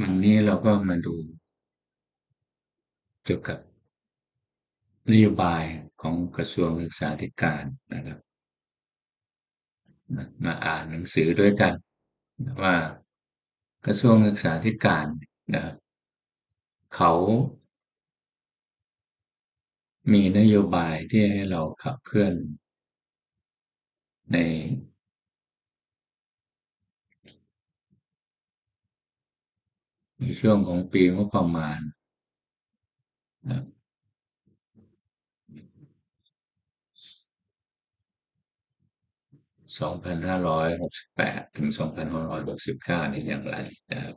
วันนี้เราก็มาดูเกี่ยวกับนโยบายของกระทรวงศึกษาธิการนะครับ มาอ่านหนังสือด้วยกัน ว่ากระทรวงศึกษาธิการนะเขามีนโยบายที่ให้เราขับเคลื่อนใน ในช่วงของปีงบประมาณนะ2568ถึง2569นี่อย่างไรนะครับ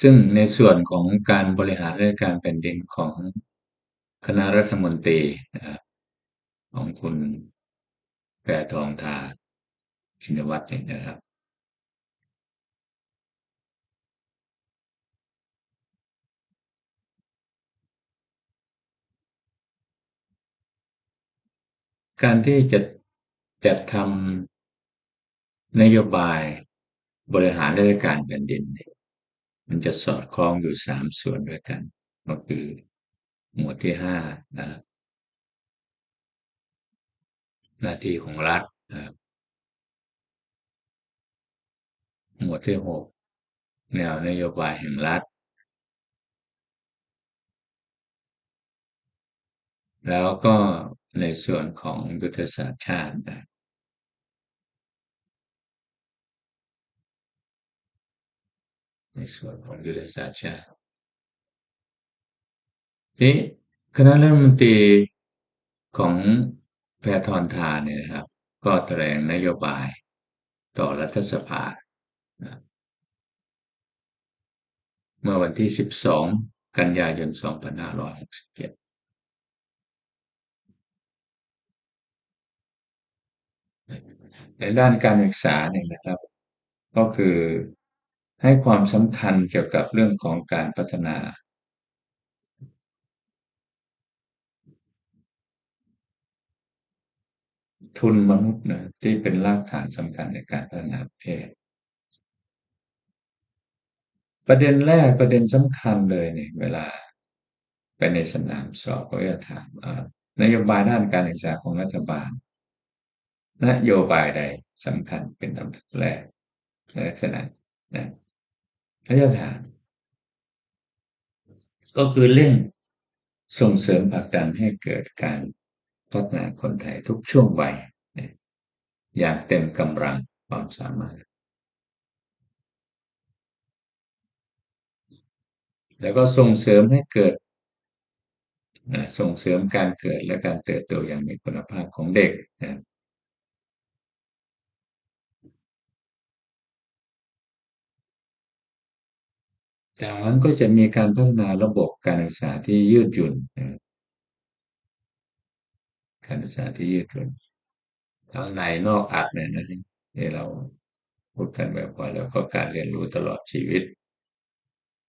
ซึ่งในส่วนของการบริหารราชการแผ่นดินของคณะรัฐมนตรีนะครับของคุณแพทองทาน ชินวัตรเนี่ยนะครับ การที่จะจัดทำนโยบายบริหารราชการแผ่นดินเนี่ยมันจะสอดคล้องอยู่สามส่วนด้วยกัน ก็คือหมวดที่ห้านะหน้าที่ของรัฐนะ หมวดที่หกแนวนโยบายแห่งรัฐ แล้วก็ในส่วนของยุทธศาสตร์ชาตินะในส่วนของยุทธศาสตร์ชาตินี้คณะรัฐมนตรีของแพทรทานเนี่ยนะครับ ก็แถลงนโยบายต่อรัฐสภา เมื่อวันที่ 12 กันยายน 2567ในด้านการศึกษาเนี่ยนะครับ ก็คือให้ความสำคัญเกี่ยวกับเรื่องของการพัฒนา ทุนมนุษย์นะที่เป็นรากฐานสำคัญในการพัฒนาประเทศ ประเด็นแรกประเด็นสำคัญเลยเนี่ยเวลาไปในสนามสอบก็จะถามนโยบายด้านการศึกษาของรัฐบาล นโยบายใดสำคัญเป็นลำดับแรกในลักษณะนะระยะทางก็คือเร่งส่งเสริมผลักดันให้เกิดการพัฒนาคนไทยทุกช่วงวัยอย่างเต็มกำลังความสามารถ แล้วก็ส่งเสริมให้เกิดส่งเสริมการเกิดและการเติบโตอย่างมีคุณภาพของเด็กนะจากนั้นก็จะมีการพัฒนาระบบการศึกษาที่ยืดหยุ่นนะการศึกษาที่ยืดหยุ่นทั้งในนอกอัดเนี่ยนะที่เราพูดกันบบว่าแล้วก็การเรียนรู้ตลอดชีวิต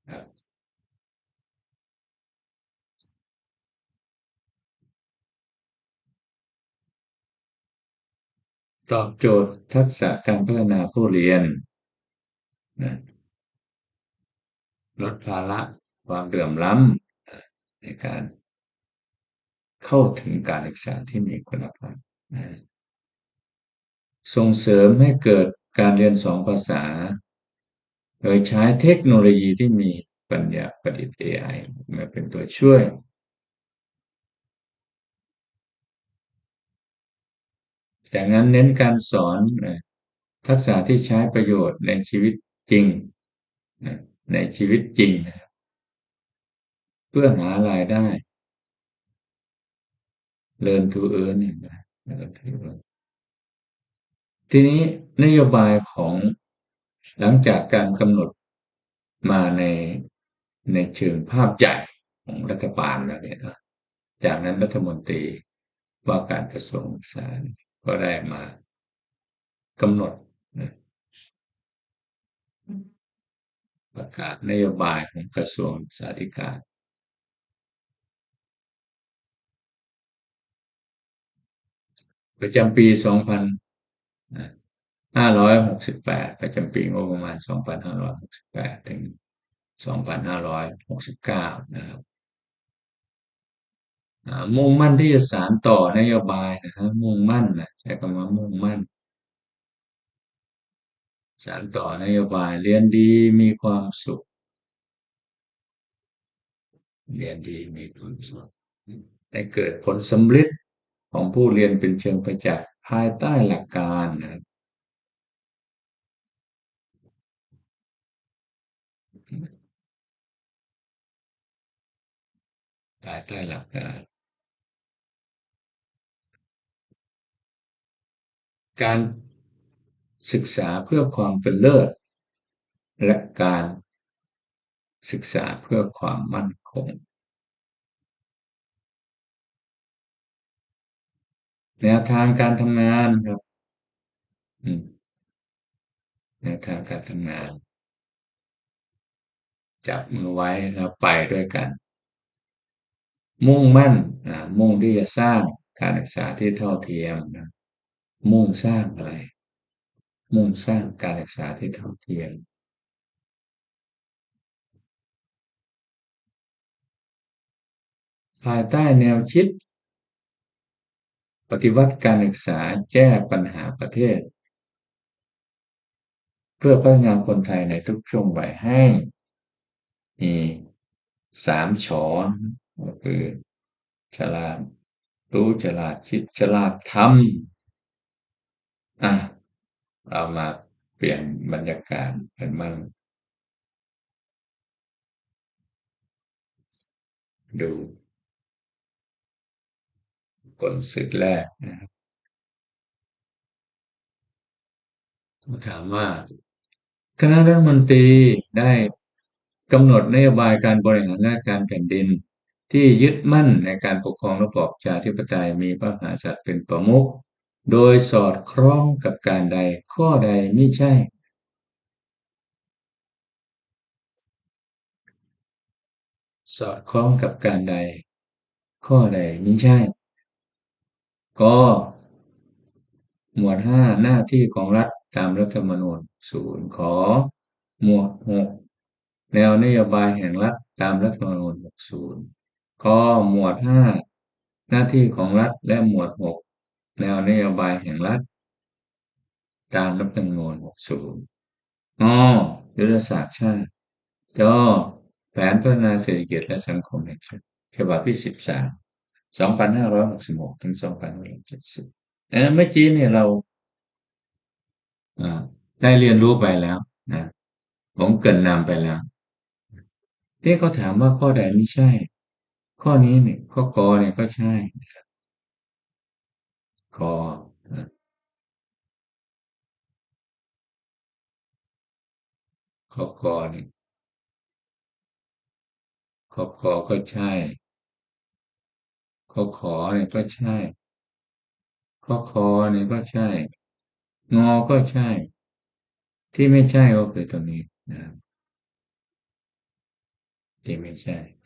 ครับ ตอบโจทย์ทักษะการพัฒนาผู้เรียนนะลดภาระความเดือมล้ำในการเข้าถึงการศึกษาที่มีคุณภาพนะส่งเสริมให้เกิดการเรียนสองภาษา โดยใช้เทคโนโลยีที่มีปัญญาประดิษฐ์ AI มาเป็นตัวช่วย จากนั้นเน้นการสอนทักษะที่ใช้ประโยชน์ในชีวิตจริง ในชีวิตจริงเพื่อหารายได้ learn to earn เนี่ยนะทีนี้นโยบายของหลังจากการกำหนดมาในในเชิงภาพใหญ่ของรัฐบาลแล้วเนี่ยนะจากนั้นรัฐมนตรีว่าการกระทรวงศึกษา ก็ได้มากำหนดนะประกาศนโยบายของกระทรวงสาธารณสุขประจำปี2000ห้าร้อยหกสิบแปดประจำปีงบประมาณสองพันห้าร้อยหกสิบแปดถึงสองพันห้าร้อยหกสิบเก้านะครับ มุ่งมั่นที่จะสานต่อนโยบายนะครับมุ่งมั่นนะใช้คำว่ามุ่งมั่น สานต่อนโยบายเรียนดีมีความสุข เรียนดีมีความสุขให้เกิดผลสำเร็จของผู้เรียนเป็นเชิงประจักษ์ภายใต้หลักการนะครับภายใต้หลักการ การศึกษาเพื่อความเป็นเลิศ และการศึกษาเพื่อความมั่นคง แนวทางการทำงานครับแนวทางการทำงาน จับมือไว้แล้วไปด้วยกัน มุ่งมั่นมุ่งที่จะสร้างการศึกษาที่เท่าเทียมนะ มุ่งสร้างอะไร มุ่งสร้างการศึกษาที่เท่าเทียมภายใต้แนวคิด ปฏิวัติการศึกษาแก้ปัญหาประเทศ เพื่อพัฒนาคนไทยในทุกช่วงวัยให้มีสามฉอนก็คือ ฉลาด รู้ฉลาดคิดฉลาดทำ อะเอามาเปลี่ยนบรรยากาศเป็นมั่งดูกลศึกแรกนะครับถามว่า คณะรัฐมนตรีได้กำหนดนโยบายการบริหารราชการแผ่นดิน ที่ยึดมั่นในการปกครองระบอบประชาธิปไตยมีพระมหากษัตริย์เป็นประมุข โดยสอดคล้องกับการใดข้อใดไม่ใช่ สอดคล้องกับการใด ข้อใดไม่ใช่ ก็หมวดห้าหน้าที่ของรัฐตามรัฐธรรมนูญศูนย์ขอ หมวดหกแนวนโยบายแห่งรัฐตามรัฐธรรมนูญ60ข้อหมวด 5 หน้าที่ของรัฐและหมวด6 แนวนโยบายแห่งรัฐ ตามรัฐธรรมนูญ60อยุทธศาสตร์ชาติจอแผนพัฒนาเศรษฐกิจและสังคมแห่งชาติฉบับที่ 13 2566 ถึง 2570อันนั้นเมื่อกี้เนี่ยเราได้เรียนรู้ไปแล้วนะผมเกินนำไปแล้วที่เขาถามว่าข้อใดไม่ใช่ ข้อนี้เนี่ยข้อกอเนี่ยก็ใช่ กอข้อกอนี่ข้อกอก็ใช่ข้อขอเนี่ยก็ใช่ข้อคอเนี่ยก็ใช่ งอก็ใช่ ที่ไม่ใช่ก็คือตรงนี้นะที่ไม่ใช่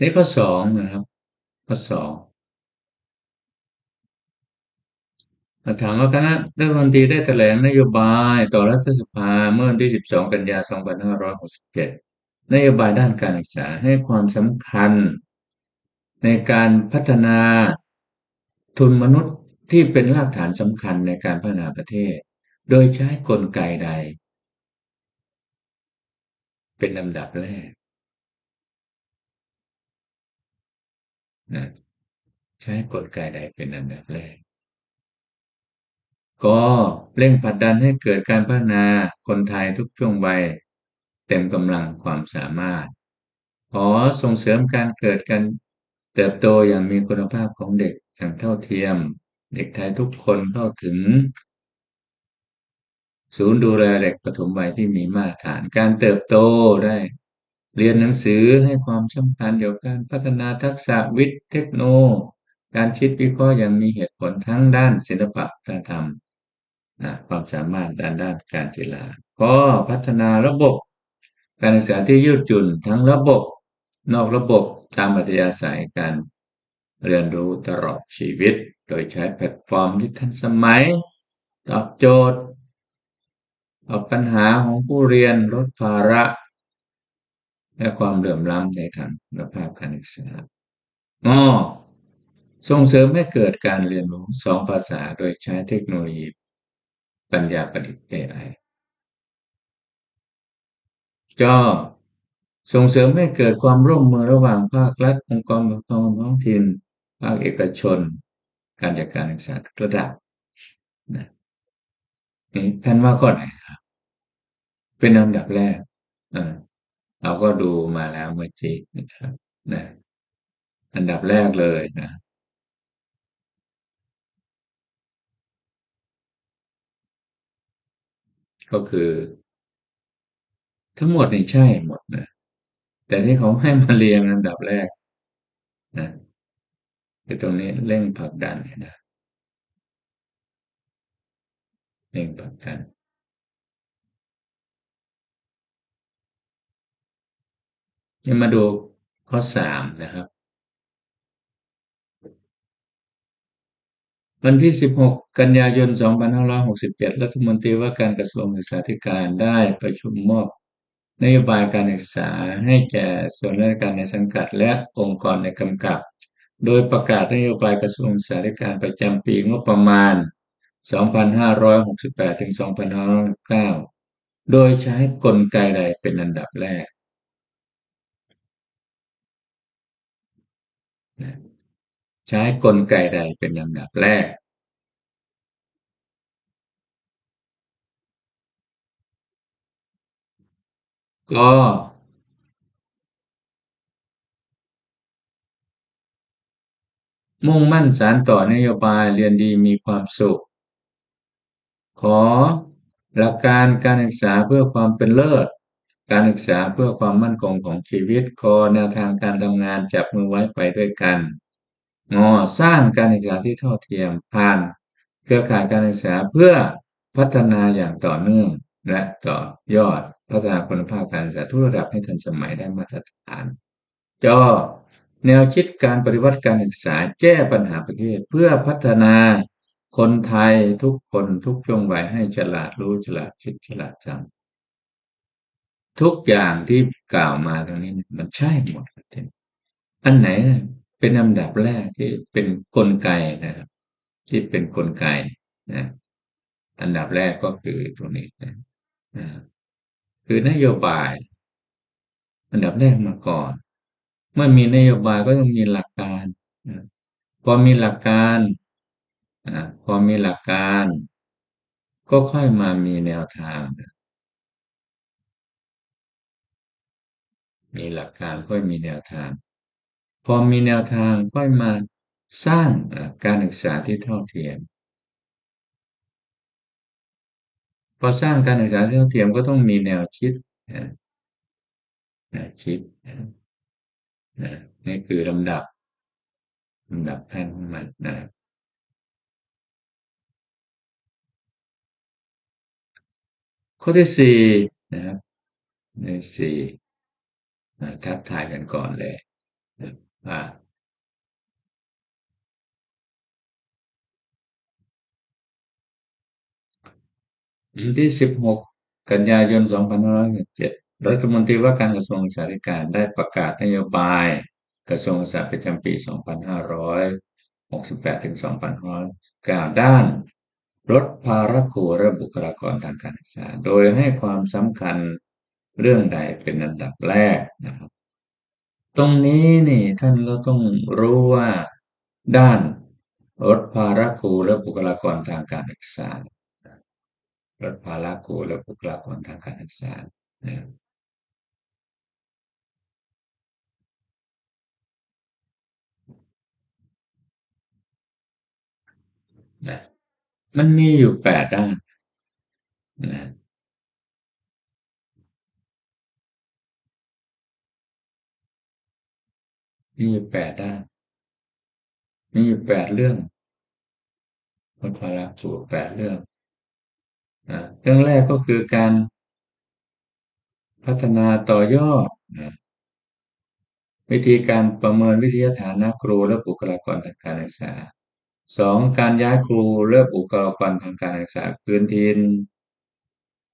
ในข้อสองนะครับ ข้อสองถามว่าคณะรัฐมนตรีได้แถลงนโยบายต่อรัฐสภาเมื่อวันที่ 12 กันยายน 2567 นโยบายด้านการศึกษาให้ความสำคัญ ในการพัฒนาทุนมนุษย์ที่เป็นรากฐานสำคัญในการพัฒนาประเทศ โดยใช้กลไกใด เป็นลำดับแรก นะใช้กลไกใดเป็นลำดับแรกก็เร่งผลักดันให้เกิดการพัฒนาคนไทยทุกช่วงวัยเต็มกำลังความสามารถ ขอส่งเสริมการเกิดการเติบโตอย่างมีคุณภาพของเด็กอย่างเท่าเทียม เด็กไทยทุกคนเข้าถึง ศูนย์ดูแลเด็กปฐมวัยที่มีมาตรฐาน การเติบโตได้ เรียนหนังสือให้ความสำคัญเกี่ยวกับการพัฒนาทักษะวิทย์เทคโนโลยีการคิดวิเคราะห์อย่างมีเหตุผลทั้งด้านศิลปะการทำความสามารถด้านด้านการกีฬาก็พัฒนาระบบ การศึกษาที่ยืดหยุ่นทั้งระบบ นอกระบบตามอัธยาศัยการเรียนรู้ตลอดชีวิต โดยใช้แพลตฟอร์มที่ทันสมัย ตอบโจทย์ตอบปัญหาของผู้เรียนลดภาระ และความเหลื่อมล้ำในทางคุณภาพการศึกษาอ๋อส่งเสริมให้เกิดการเรียนรู้สองภาษาโดยใช้เทคโนโลยี ปัญญาประดิษฐ์ AI จอส่งเสริมให้เกิดความร่วมมือระหว่างภาครัฐองค์กรปกครองท้องถิ่นภาคเอกชน การจัดการศึกษาระดับนะนี่ท่านว่าข้อไหนครับ เป็นอันดับแรกอ่า เราก็ดูมาแล้วเมื่อกี้นะครับนะอันดับแรกเลยนะ ก็คือ ทั้งหมดนี่ใช่หมดนะแต่ที่เขาให้มาเรียงอันดับแรกนะคือตรงนี้เร่งผลักดันนะเร่งผลักดัน นี่มาดูข้อสามนะครับ วันที่ 16 กันยายน 2567 รัฐมนตรีว่าการกระทรวงศึกษาธิการได้ประชุมมอบนโยบายการศึกษาให้แก่ส่วนราชการในสังกัดและองค์กรในกำกับ โดยประกาศนโยบายกระทรวงศึกษาธิการประจำปีงบประมาณ 2568ถึง2569 โดยใช้กลไกใดเป็นอันดับแรก ใช้กลไกใดเป็นอันดับแรก ก็มุ่งมั่นสารต่อนโยบายเรียนดีมีความสุข ขอหลักการการศึกษาเพื่อความเป็นเลิศ การศึกษาเพื่อความมั่นคงของชีวิตคอแนวทางการทำงานจับมือไว้ไปด้วยกันงอสร้างการศึกษาที่เท่าเทียมผ่านเครือข่ายการศึกษาเพื่อพัฒนาอย่างต่อเนื่อง และต่อยอดพัฒนาคุณภาพการศึกษาทุกระดับให้ทันสมัยได้มาตรฐานจอแนวคิดการปฏิวัติการศึกษาแก้ปัญหาประเทศ เพื่อพัฒนาคนไทยทุกคนทุกช่วงวัยให้ฉลาดรู้ฉลาดคิดฉลาดจำ ทุกอย่างที่กล่าวมาตรงนี้มันใช่หมด อันไหนเป็นอันดับแรกที่เป็นนกลไกนะครับ ที่เป็นนกลไกนะอันดับแรกก็คือตรงนี้นะคือนโยบาย อันดับแรกมาก่อนเมื่อมีนโยบายก็ต้องมีหลักการพอมีหลักการพอมีหลักการ ก็ค่อยมามีแนวทาง มีหลักการค่อยมีแนวทาง พอมีแนวทางค่อยมาสร้างการศึกษาที่เท่าเทียม พอสร้างการศึกษาที่เท่าเทียมก็ต้องมีแนวคิดแนวคิดนี่คือลำดับลำดับแผนของมันนะข้อที่สี่นะครับในสี่ ทักทายกันก่อนเลยว่าวันที่สิบหกกันยายนสองพันห้าร้อยเจ็ดรัฐมนตรีว่าการกระทรวงสาธารณสุขได้ประกาศนโยบายกระทรวงศึกษาประจำปี 2568 ถึง 2509 ด้านลดภาระครูและบุคลากรทางการศึกษา โดยให้ความสำคัญ เรื่องใดเป็นอันดับแรกนะครับ ตรงนี้นี่ท่านก็ต้องรู้ว่าด้านลดภาระครูและบุคลากรทางการศึกษาลดภาระครูและบุคลากรทางการศึกษานะมันมีอยู่แปดด้านนะ มีอยู่แปดด้าน มีอยู่แปดเรื่องลดภาระครูแปดเรื่องนะเรื่องแรกก็คือการพัฒนาต่อยอดนะวิธีการประเมินวิทยาฐานะครูและบุคลากรทางการศึกษาสองการย้ายครูและบุคลากรทางการศึกษาพื้นถิ่น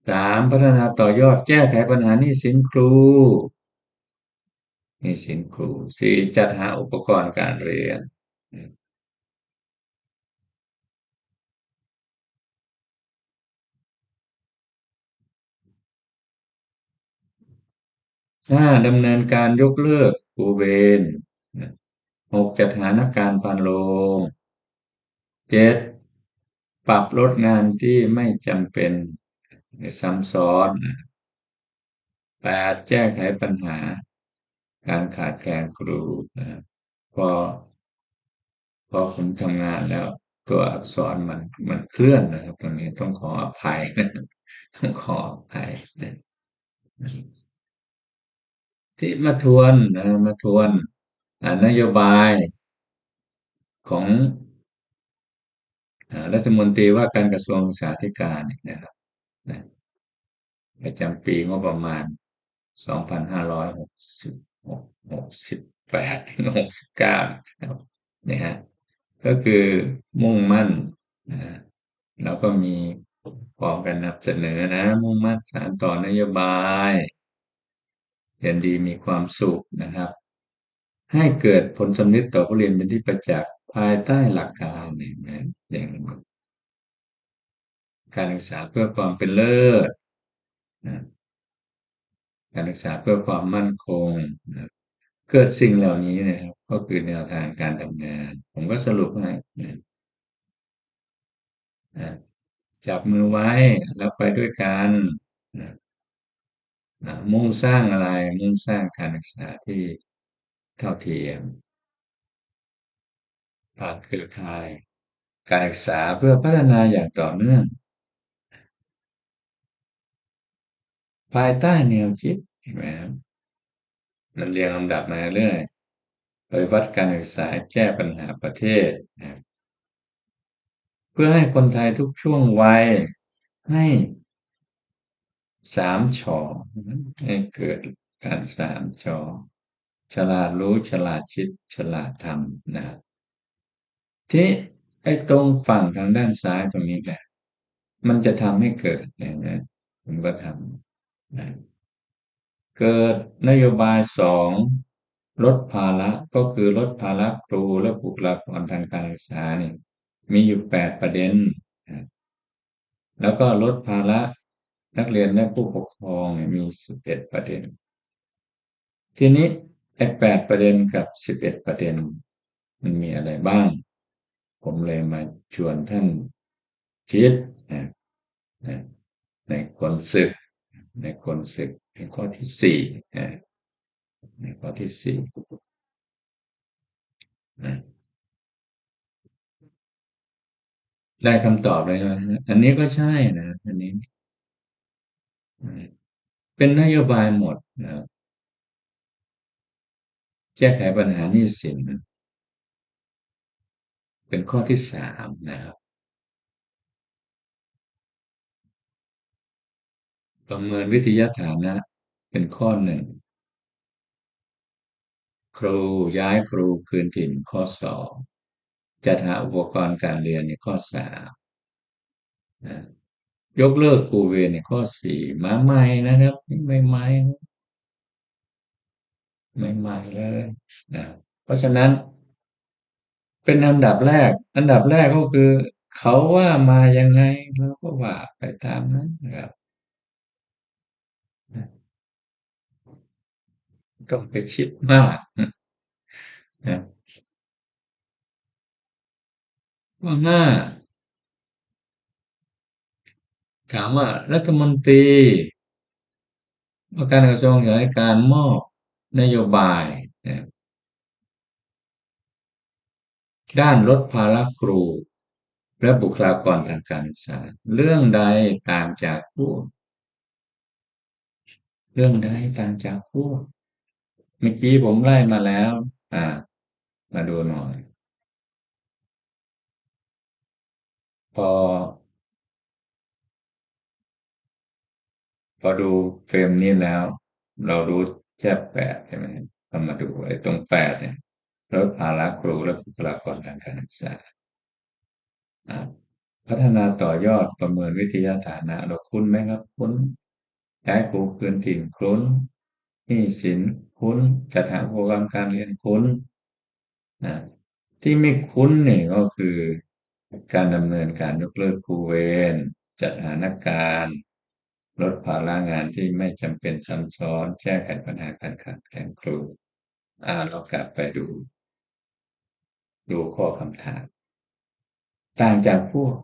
สามพัฒนาต่อยอดแก้ไขปัญหาหนี้สินครู นี้สินครูสี่จัดหาอุปกรณ์การเรียนห้าดำเนินการยกเลิกครูเวรหกจัดหานักการพันโรงเจ็ดปรับลดงานที่ไม่จำเป็นซ้ำซ้อนแปดแก้ไขปัญหา การขาดแคลนครูนะพอพอผมทำงานแล้ว ตัวอักษรมันมันเคลื่อนนะครับ ตรงนี้ต้องขออภัยนะต้องขออภัยนะที่มาทวนนะมาทวนนโยบายของรัฐมนตรีว่าการกระทรวงสาธารณการนะครับประจำปีงบประมาณ 2568ถึง69ครับนี่ฮะก็คือมุ่งมั่นนะเราก็มีพร้อมกันนำเสนอนะ มุ่งมั่นสารต่อนโยบายเรียนดีมีความสุขนะครับ ให้เกิดผลสำนิดต่อผู้เรียนเป็นที่ประจักษ์ภายใต้หลักการอย่างนี้อย่างการศึกษาเพื่อความเป็นเลิศ การศึกษาเพื่อความมั่นคงเกิดสิ่งเหล่านี้นะครับ ก็คือแนวทางการทำงาน ผมก็สรุปให้จับมือไว้แล้วไปด้วยกันมุ่งสร้างอะไร มุ่งสร้างการศึกษาที่เท่าเทียมผ่านเครือข่าย การศึกษาเพื่อพัฒนาอย่างต่อเนื่อง ภายใต้แนวคิดเห็นไหมครับมันเรียงลำดับมาเรื่อยปฏิวัติการศึกษาแก้ปัญหาประเทศนะเพื่อให้คนไทยทุกช่วงวัยให้สามชอให้เกิดการสามชอฉลาดรู้ฉลาดคิดฉลาดทำนะที่ไอ้ตรงฝั่งทางด้านซ้ายตรงนี้แหละ มันจะทำให้เกิดอย่างนี้ผมก็ทำ เกิดนโยบายสองลดภาระก็คือลดภาระครูและบุคลากรทางการศึกษาเนี่ยมีอยู่แปดประเด็น แล้วก็ลดภาระนักเรียนและผู้ปกครองมีสิบเอ็ดประเด็น ทีนี้ไอ้แปดประเด็นกับสิบเอ็ดประเด็น มันมีอะไรบ้าง ผมเลยมาชวนท่านคิดในคนศึก ในคนศึกในข้อที่สี่ในข้อที่สี่นะได้คำตอบเลยนะอันนี้ก็ใช่นะ อันนี้ เป็นนโยบายหมดนะแก้ไขปัญหานี้สิน เป็นข้อที่สามนะครับ ประเมินวิทยาฐานะ เป็นข้อหนึ่ง ครูย้ายครูคืนถิ่นข้อสองจัดหาอุปกรณ์การเรียนในข้อสามยกเลิกครูเวรในข้อสี่มาใหม่นะครับไม่ใหม่ไม่ใหม่เลยนะเพราะฉะนั้น เป็นอันดับแรก อันดับแรกก็คือ เขาว่ามายังไงเราก็ว่าไปตามนั้นนะครับ ต้องไปคิดมากนะว่ามาถามว่ารัฐมนตรีว่าการกระทรวงสาธารณการมอบนโยบายด้านลดภาระครู และบุคลากรทางการศึกษา เรื่องใดตามจากพูด เรื่องใดตามจากพูดเมื่อกี้ผมไล่มาแล้ว อ่า มาดูหน่อย พอ พอดูเฟรมนี้แล้ว เรารู้แค่แปดใช่ไหมก็มาดูไอ้ตรงแปดเนี่ยลดภาระครูและบุคลากรทางการศึกษา พัฒนาต่อยอดประเมินวิทยาฐานะ เราคุ้นไหมครับ คุ้น ย้ายครูคืนถิ่นคุ้นนี่สินคุ้นจัดหาโปรแกรมการเรียนคุ้นนะที่ไม่คุ้นเนี่ยก็คือการดำเนินการยกเลิกครูเวรจัดหานักการลดภาระงานที่ไม่จำเป็นซ้ำซ้อนแก้ไขปัญหาการขาดแคลนครูอ่าเรากลับไปดู ดูข้อคำถาม ต่างจากพวก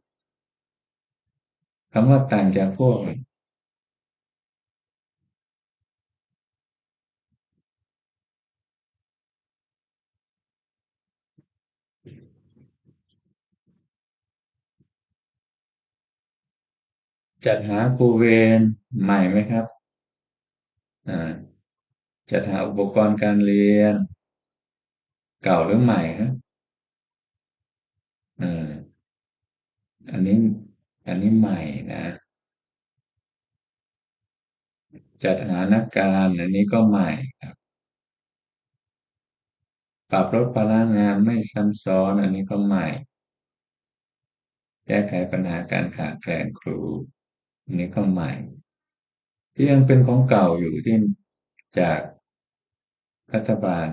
คำว่าต่างจากพวก จัดหาครูเวรใหม่ไหมครับจัดหาอุปกรณ์การเรียน เก่าหรือใหม่ครับอันนี้อันนี้ใหม่นะ จัดหานักการอันนี้ก็ใหม่ครับปรับลดพลังงานไม่ซ้ำซ้อน อันนี้ก็ใหม่ แก้ไขปัญหาการขาดแคลนครู อันนี้ก็ใหม่ ที่ยังเป็นของเก่าอยู่ที่จากรัฐบาล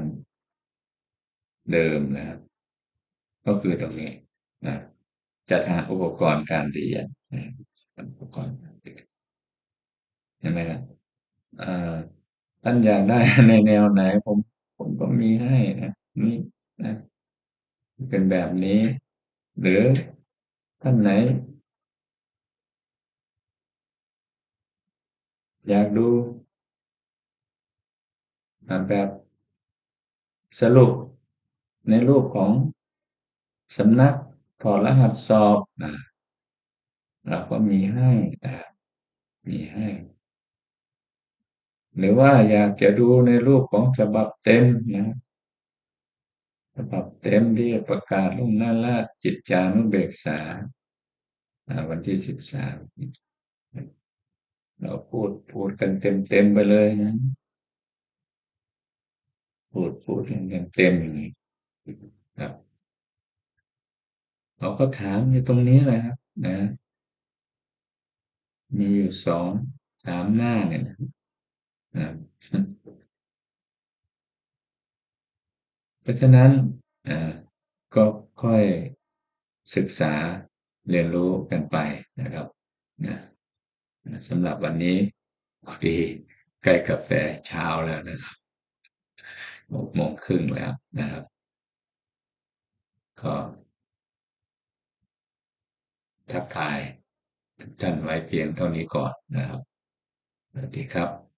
เดิมนะครับ ก็คือตรงนี้นะจัดหาอุปกรณ์การเรียนอุปกรณ์การเรียนเห็นไหมครับท่านอยากได้ในแนวไหน ผม ผมก็มีให้นะนี่นะเป็นแบบนี้ หรือท่านไหน อยากดูแบบสรุปในรูปของสำนักถอดรหัสสอบเราก็มีให้มีให้ หรือว่าอยากจะดูในรูปของฉบับเต็มนะฉบับเต็มที่ประกาศลงหน้าราจิตจานุเบกษาวันที่สิบสาม เราพูดพูดกันเต็มเต็มไปเลยนะพูดพูดกันเต็มอย่างนี้ครับเราก็ถามอยู่ตรงนี้แหละครับนะ มีอยู่สองสามหน้าเนี่ยนะเพราะฉะนั้นก็ค่อยศึกษาเรียนรู้กันไปนะครับนะ สำหรับวันนี้พอดีใกล้กาแฟเช้าแล้วนะครับหกโมงครึ่งแล้วนะครับ ก็ทักทายท่านไว้เพียงเท่านี้ก่อนนะครับ สวัสดีครับ